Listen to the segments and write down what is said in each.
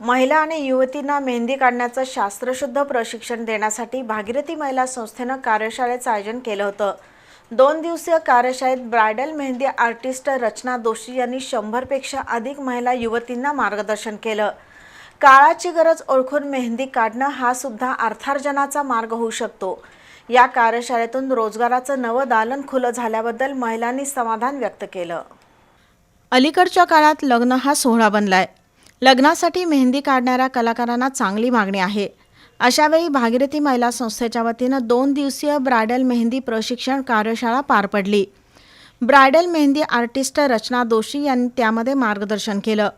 महिला आणि युवतींना मेहंदी काढण्याचं शास्त्रशुद्ध प्रशिक्षण देण्यासाठी भागीरथी महिला संस्थेनं कार्यशाळेचं आयोजन केलं होतं. दोन दिवसीय कार्यशाळेत ब्रायडल मेहंदी आर्टिस्ट रचना दोषी यांनी शंभरपेक्षा अधिक महिला युवतींना मार्गदर्शन केलं. काळाची गरज ओळखून मेहंदी काढणं हा सुद्धा अर्थार्जनाचा मार्ग होऊ शकतो. या कार्यशाळेतून रोजगाराचं नवं दालन खुलं झाल्याबद्दल महिलांनी समाधान व्यक्त केलं. अलीकडच्या काळात लग्न हा सोहळा बनलाय. लग्नासाठी मेहंदी काढणाऱ्या कलाकारांना चांगली मागणी आहे. अशावेळी भागीरथी महिला संस्थेच्या वतीनं दोन दिवसीय ब्रायडल मेहंदी प्रशिक्षण कार्यशाळा पार पडली. ब्रायडल मेहंदी आर्टिस्ट रचना दोशी यांनी त्यामध्ये मार्गदर्शन केलं.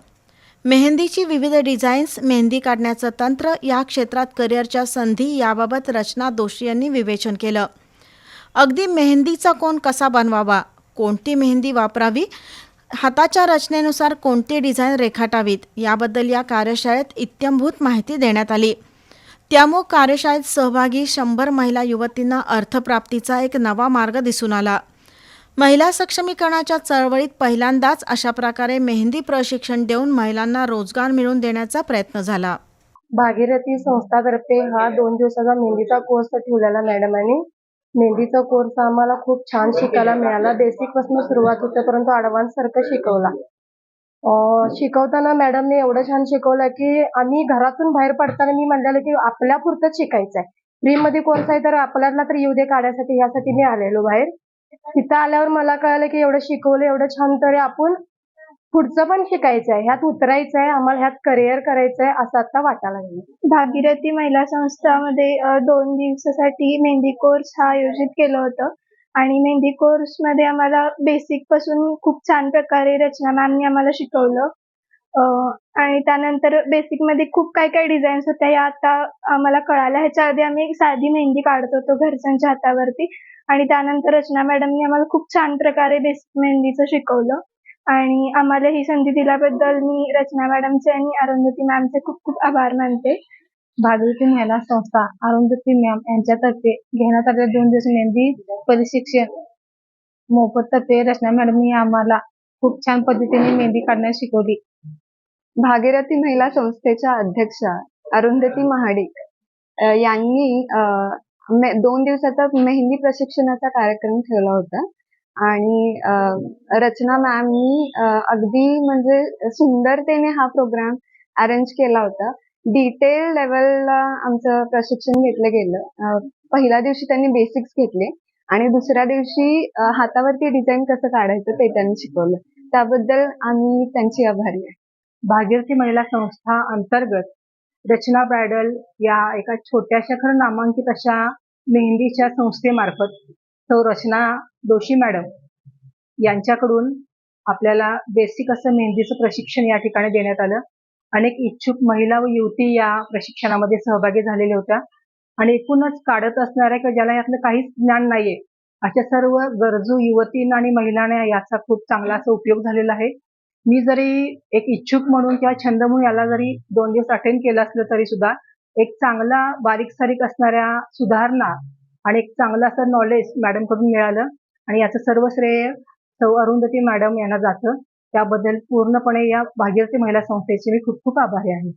मेहंदीची विविध डिझाईन्स मेहंदी काढण्याचं तंत्र या क्षेत्रात करिअरच्या संधी याबाबत रचना दोशी यांनी विवेचन केलं. अगदी मेहंदीचा कोण कसा बनवावा? कोणती मेहंदी वापरावी? हाताच्या रचनेनुसार कोणती डिझाईन रेखाटावीत याबद्दल या कार्यशाळेत इत्यंभूत माहिती देण्यात आली. त्यामुळे कार्यशाळेत सहभागी शंभर महिला युवतींना अर्थप्राप्तीचा एक नवा मार्ग दिसून आला. महिला सक्षमीकरणाच्या चळवळीत पहिल्यांदाच अशा प्रकारे मेहंदी प्रशिक्षण देऊन महिलांना रोजगार मिळवून देण्याचा प्रयत्न झाला. भागीरथी संस्थातर्फे हा दोन दिवसाचा मेहंदीचा कोर्स ठेवलेला मॅडमांनी मेहंदीचा कोर्स आम्हाला खूप छान शिकायला मिळाला. बेसिकपासून सुरुवात होते परंतु ऍडव्हान्स सारखं शिकवला. शिकवताना मॅडमने एवढं छान शिकवलं की आम्ही घरातून बाहेर पडताना मी म्हणलेलं की आपल्या पुरतं शिकायचं आहे फ्री मध्ये कोर्स आहे तर आपल्याला तर येऊ दे काढायसाठी यासाठी मी आलेलो बाहेर. तिथं आल्यावर मला कळलं की एवढं शिकवलं एवढं छान तरी आपण पुढचं पण शिकायचं आहे ह्यात उतरायचं आहे आम्हाला ह्यात करिअर करायचं आहे असं आता वाटायला लागलं भागीरथी महिला संस्थामध्ये दोन दिवसासाठी मेहंदी कोर्स हा आयोजित केलं होतं. आणि मेहंदी कोर्समध्ये आम्हाला बेसिकपासून खूप छान प्रकारे रचना मॅमनी आम्हाला शिकवलं. आणि त्यानंतर बेसिकमध्ये खूप काय काय डिझाईन्स होत्या या आता आम्हाला कळाल्या ह्याच्या आधी आम्ही साधी मेहंदी काढत होतो घरच्यांच्या हातावरती. आणि त्यानंतर रचना मॅडमनी आम्हाला खूप छान प्रकारे बेसिक मेहंदीचं शिकवलं. आणि आम्हाला ही संधी दिल्याबद्दल मी रचना मॅडमचे आणि अरुंधती मॅमचे खूप खूप आभार मानते. भागीरथी महिला संस्था अरुंधती मॅम यांच्यातर्फे घेण्यात आलेल्या दोन दिवस मेहंदी प्रशिक्षण मोफत तर्फे रचना मॅडमनी आम्हाला खूप छान पद्धतीने मेहंदी काढण्यास शिकवली. भागीरथी महिला संस्थेच्या अध्यक्षा अरुंधती महाडिक यांनी दोन दिवसाचा मेहंदी प्रशिक्षणाचा कार्यक्रम ठेवला होता. आणि रचना मॅमनी अगदी म्हणजे सुंदरतेने हा प्रोग्राम अरेंज केला होता. डिटेल लेवलला आमचं प्रशिक्षण घेतलं गेलं. पहिल्या दिवशी त्यांनी बेसिक्स घेतले आणि दुसऱ्या दिवशी हातावरती डिझाईन कसं काढायचं ते त्यांनी शिकवलं. त्याबद्दल आम्ही त्यांची आभारी आहे. भागीरथी महिला संस्था अंतर्गत रचना ब्रायडल या एका छोट्याशा खरं नामांकित अशा मेहंदीच्या संस्थेमार्फत सौ रचना दोशी मॅडम यांच्याकडून आपल्याला बेसिक असं मेहंदीचं प्रशिक्षण या ठिकाणी देण्यात आलं. अनेक इच्छुक महिला व युवती या प्रशिक्षणामध्ये सहभागी झालेल्या होत्या. आणि एकूणच काढत असणाऱ्या किंवा ज्याला यातलं काहीच ज्ञान नाहीये अशा सर्व गरजू युवतींना आणि महिलांना याचा खूप चांगला असा उपयोग झालेला आहे. मी जरी एक इच्छुक म्हणून किंवा छंद म्हणून याला जरी दोन दिवस अटेंड केलं असलं तरी सुद्धा एक चांगला बारीक सारीक असणाऱ्या सुधारणा आणि एक चांगलं असं नॉलेज मॅडमकडून मिळालं. आणि याचं सर्व श्रेय सौ अरुंधती मॅडम यांना जातं. त्याबद्दल पूर्णपणे या भागीरथी महिला संस्थेचे मी खूप खूप आभारी आहे.